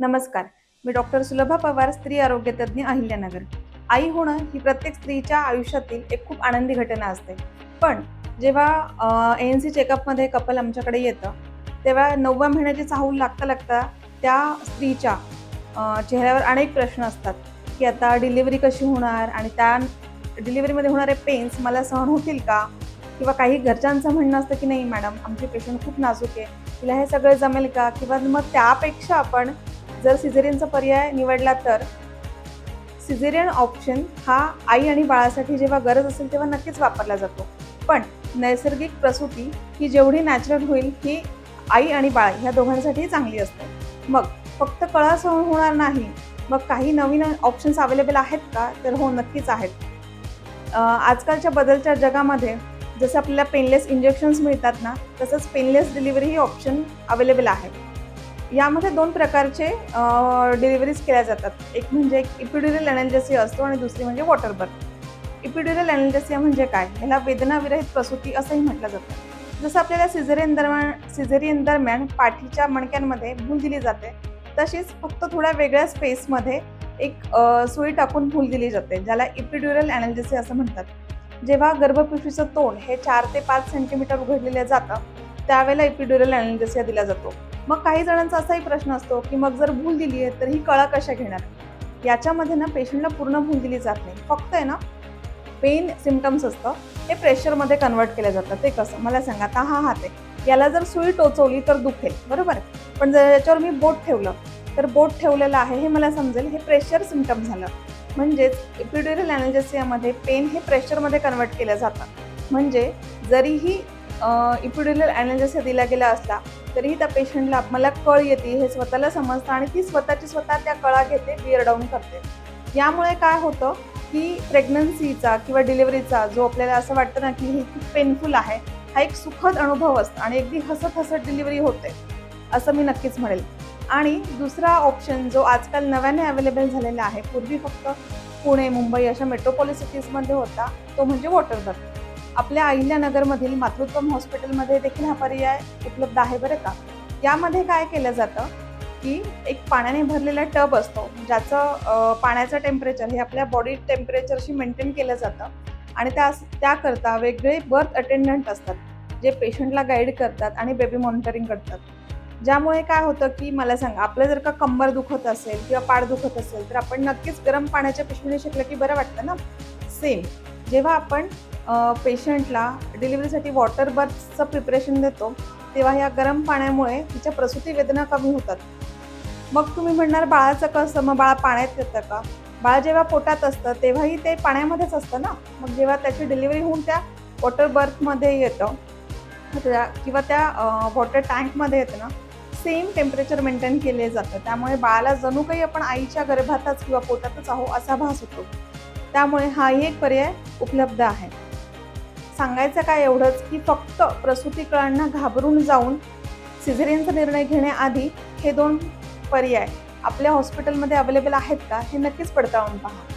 नमस्कार. मी डॉक्टर सुलभा पवार स्त्री आरोग्य तज्ज्ञ अहिल्यानगर. आई होणं ही प्रत्येक स्त्रीच्या आयुष्यातील एक खूप आनंदी घटना असते. पण जेव्हा एन सी चेकअपमध्ये कपल आमच्याकडे येतं तेव्हा नवव्या महिन्याची चाहूल लागता लागता त्या स्त्रीच्या चेहऱ्यावर अनेक प्रश्न असतात. की आता डिलिव्हरी कशी होणार? आणि त्या डिलिव्हरीमध्ये होणारे पेन्स मला सहन होतील का? किंवा काही घरच्यांचं म्हणणं असतं की नाही मॅडम आमची पेशंट खूप नाजूक आहे. तिला हे सगळं जमेल का? किंवा मग त्यापेक्षा आपण जर सिझेरियनचा पर्याय निवडला तर? सिझेरियन ऑप्शन हा आई आणि बाळासाठी जेव्हा गरज असेल तेव्हा नक्कीच वापरला जातो. पण नैसर्गिक प्रसूती ही जेवढी नॅचरल होईल ही आई आणि बाळ ह्या दोघांसाठीही चांगली असते. मग फक्त कळा सहन होणार नाही मग काही नवीन ऑप्शन्स अवेलेबल आहेत का? तर हो नक्कीच आहेत. आजकालच्या बदलच्या जगामध्ये जसं आपल्याला पेनलेस इंजेक्शन्स मिळतात ना तसंच पेनलेस डिलिव्हरी ही ऑप्शन अवेलेबल आहे. यामध्ये दोन प्रकारचे डिलिव्हरीज केल्या जातात. एक म्हणजे एक इपिड्युरल अनॅल्जेसिया असतो आणि दुसरी म्हणजे वॉटर बर्थ इपिड्युरल अनॅल्जेसिया म्हणजे काय? ह्याला वेदनाविरहित प्रसूती असंही म्हटलं जातं. जसं आपल्याला सिझेरियन दरम्यान सिझेरियन दरम्यान पाठीच्या मणक्यांमध्ये भूल दिली जाते तशीच फक्त थोड्या वेगळ्या स्पेसमध्ये एक सुई टाकून भूल दिली जाते ज्याला इपिड्युरल अनॅल्जेसिया असं म्हणतात. जेव्हा गर्भपिशवीचं तोंड हे चार ते पाच सेंटीमीटर उघडलेलं जातं त्यावेळेला इपिड्युरल अनॅल्जेसिया दिला जातो. मग काही जणांचा असाही प्रश्न असतो की मग जर भूल दिली आहे तर ही कळा कशा घेणार? याच्यामध्ये ना पेशंटला पूर्ण भूल दिली जात नाही. फक्त आहे ना पेन सिमटम्स असतं. हे प्रेशरमध्ये कन्वर्ट केलं जातं ते कसं? मला सांगा आता हा हात आहे. याला जर सुई टोचवली तर दुखेल. बरोबर पण जर याच्यावर मी बोट ठेवलं तर बोट ठेवलेलं आहे हे मला समजेल. हे प्रेशर सिमटम झालं. म्हणजेच इपिड्युरल अॅनॅल्जेसियामध्ये पेन हे प्रेशरमध्ये कन्वर्ट केलं जातं म्हणजे जरीही इपिड्युरल अॅनॅल्जेसिया दिला गेला असला तरीही त्या पेशंटला मला कळ येते हे स्वतःला समजतं आणि ती स्वतःची स्वतः त्या कळा घेते बिअर डाऊन करते. यामुळे काय होतं की प्रेग्नन्सीचा किंवा डिलिव्हरीचा जो आपल्याला असं वाटतं ना की हे खूप पेनफुल आहे हा एक सुखद अनुभव असतो आणि अगदी हसत हसत डिलिव्हरी होते असं मी नक्कीच म्हणेल. आणि दुसरा ऑप्शन जो आजकाल नव्याने अवेलेबल झालेला आहे पूर्वी फक्त पुणे मुंबई अशा मेट्रोपॉलिस सिटीजमध्ये होता तो म्हणजे वॉटर बर्थ आपल्या अहिल्यानगरमधील मातृत्वम हॉस्पिटलमध्ये देखील हा पर्याय उपलब्ध आहे बरं का? यामध्ये काय केलं जातं की एक पाण्याने भरलेला टब असतो ज्याचं पाण्याचं टेम्परेचर हे आपल्या बॉडी टेम्परेचरशी मेंटेन केलं जातं आणि त्या त्याकरता वेगळे बर्थ अटेंडंट असतात जे पेशंटला गाईड करतात आणि बेबी मॉनिटरिंग करतात. ज्यामुळे काय होतं की मला सांगा आपलं जर का कंबर दुखत असेल किंवा पाड दुखत असेल तर आपण नक्कीच गरम पाण्याच्या पिशवीने शिकलं की बरं वाटतं ना? सेम जेव्हा आपण पेशंटला डिलिव्हरीसाठी वॉटर बर्थचं प्रिपरेशन देतो तेव्हा या गरम पाण्यामुळे तिच्या प्रसूती वेदना कमी होतात. मग तुम्ही म्हणणार बाळाचं कसं? मग बाळ पाण्यात येतं का? बाळ जेव्हा पोटात असतं तेव्हाही ते पाण्यामध्येच असतं ना? मग जेव्हा त्याची डिलिव्हरी होऊन त्या वॉटर बर्थमध्ये येतं त्या किंवा त्या वॉटर टँकमध्ये येतं ना सेम टेम्परेचर मेंटेन केले जातं. त्यामुळे बाळाला जणू काही आपण आईच्या गर्भातच किंवा पोटातच आहो असा भास होतो. त्यामुळे हाही एक पर्याय उपलब्ध आहे. सांगायचं काय एवढंच की फक्त प्रसूती कळांना घाबरून जाऊन सिझेरियनचा निर्णय घेण्याआधी हे दोन पर्याय आपल्या हॉस्पिटलमध्ये अवेलेबल आहेत का हे नक्कीच पडताळून पहा.